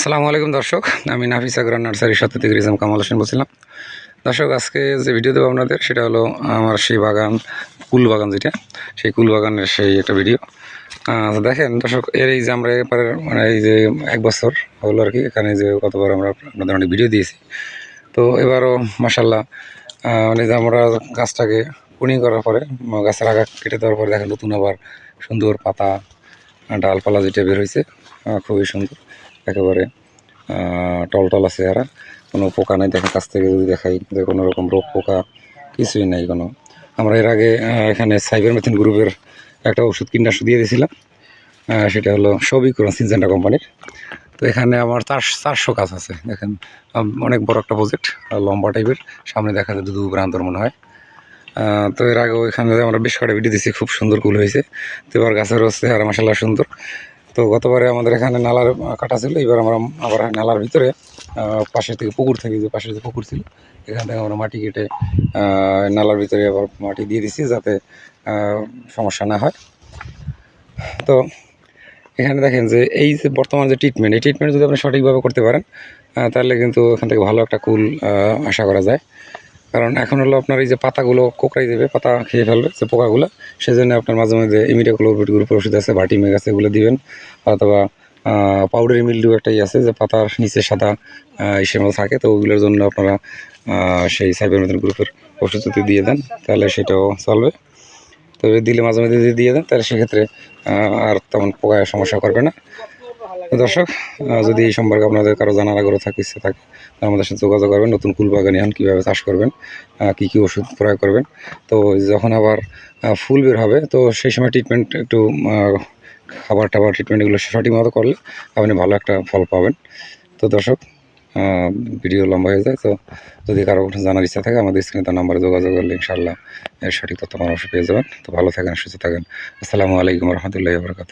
আসসালামু আলাইকুম দর্শক, আমি নাফিস আগ্রান নার্সারির সাথে থেকে রিজাম কামাল হোসেন বলছিলাম। দর্শক, আজকে যে ভিডিও দেবো আপনাদের, সেটা হলো আমার সেই বাগান, কুল বাগান যেটা, সেই কুল বাগানের সেই একটা ভিডিও দেখেন দর্শক, এর এই যে আমরা এবারে মানে এই যে এক বছর হলো আর কি, এখানে যে কতবার আমরা আপনাদের অনেক ভিডিও দিয়েছি। তো এবারও মাসাল্লাহ মানে যে আমরা গাছটাকে পুনিং করার পরে গাছের আগা কেটে দেওয়ার পরে দেখেন নতুন আবার সুন্দর পাতা, ডালপালা যেটা বের হয়েছে খুবই সুন্দর। একেবারে টলটল আছে এরা। কোনো পোকা নাই, দেখেন কাছ থেকে যদি দেখাই যে কোনো রকম রোগ, পোকা, কিছুই নাই কোনো। আমরা এর আগে এখানে সাইবার মেথিন গ্রুপের একটা ওষুধ, কীটনাশক দিয়ে দিয়েছিলাম। সেটা হলো সবই করুন সিনজেন্টা কোম্পানির। তো এখানে আমার চার, চারশো কাজ আছে। দেখেন অনেক বড় একটা প্রজেক্ট লম্বা টাইপের সামনে দেখা যায় দু প্রান্তর মনে হয়। তো এর আগে ওইখানে আমরা বেশ কটা ভিডিও দিচ্ছি খুব সুন্দর কুল হয়েছে। তো এবার গাছের হচ্ছে আর মাসাল্লাহ সুন্দর। তো গতবারে আমাদের এখানে নালার কাটা ছিল, এবার আমরা আবার নালার ভিতরে পাশের থেকে পুকুর থেকে যে পাশের যে পুকুর ছিল, এখান থেকে আমরা মাটি কেটে নালার ভিতরে আবার মাটি দিয়ে দিছি যাতে সমস্যা না হয়। তো এখানে দেখেন যে এই যে বর্তমান যে ট্রিটমেন্ট এই ট্রিটমেন্ট যদি আপনি সঠিকভাবে করতে পারেন তাহলে কিন্তু এখান থেকে ভালো একটা কুল আশা করা যায়। কারণ এখন হলো আপনার এই যে পাতাগুলো কোকড়াই দেবে পাতা খেয়ে ফেলবে যে পোকাগুলো। সেজন্য আপনার মাঝে মাঝে ইমিডিয়াকুলোভিট গ্রুপের ওষুধ আছে বাটি মেগাছে এগুলো দিবেন। অথবা পাউডারি মিলডিউ একটাই আছে যে পাতার নিচে সাদা আহ, থাকে তো ওগুলোর জন্য আপনারা সেই সাইবারমেথিন গ্রুপের ওষুধ যদি দিয়ে দেন তাহলে সেটাও চলবে। তবে দিলে মাঝে মাঝে যদি দিয়ে দেন তাহলে সেক্ষেত্রে আর তেমন পোকায় সমস্যা করবে না। দর্শক যদি এই সম্পর্কে আপনাদের কারও জানার আগ্রহ থাকে ইচ্ছে থাকে আমাদের সাথে যোগাযোগ করবেন। নতুন কুল বাগান এখন কীভাবে চাষ করবেন কী কী ওষুধ প্রয়োগ করবেন। তো যখন আবার ফুল বের হবে, তো সেই সময় ট্রিটমেন্ট একটু খাবার টাবার ট্রিটমেন্ট এগুলো সঠিক মতো করলে আপনি ভালো একটা ফল পাবেন। তো দর্শক ভিডিও লম্বা হয়ে যায়, তো যদি কারও জানার ইচ্ছা থাকে, আমাদের স্ক্রিনে তার নাম্বারে যোগাযোগ করলে ইনশাআল্লাহ সঠিক তথ্য পরামর্শ পেয়ে যাবেন। তো ভালো থাকেন, সুস্থ থাকেন। আসসালামু আলাইকুম রহমতুল্লাহ বরকাত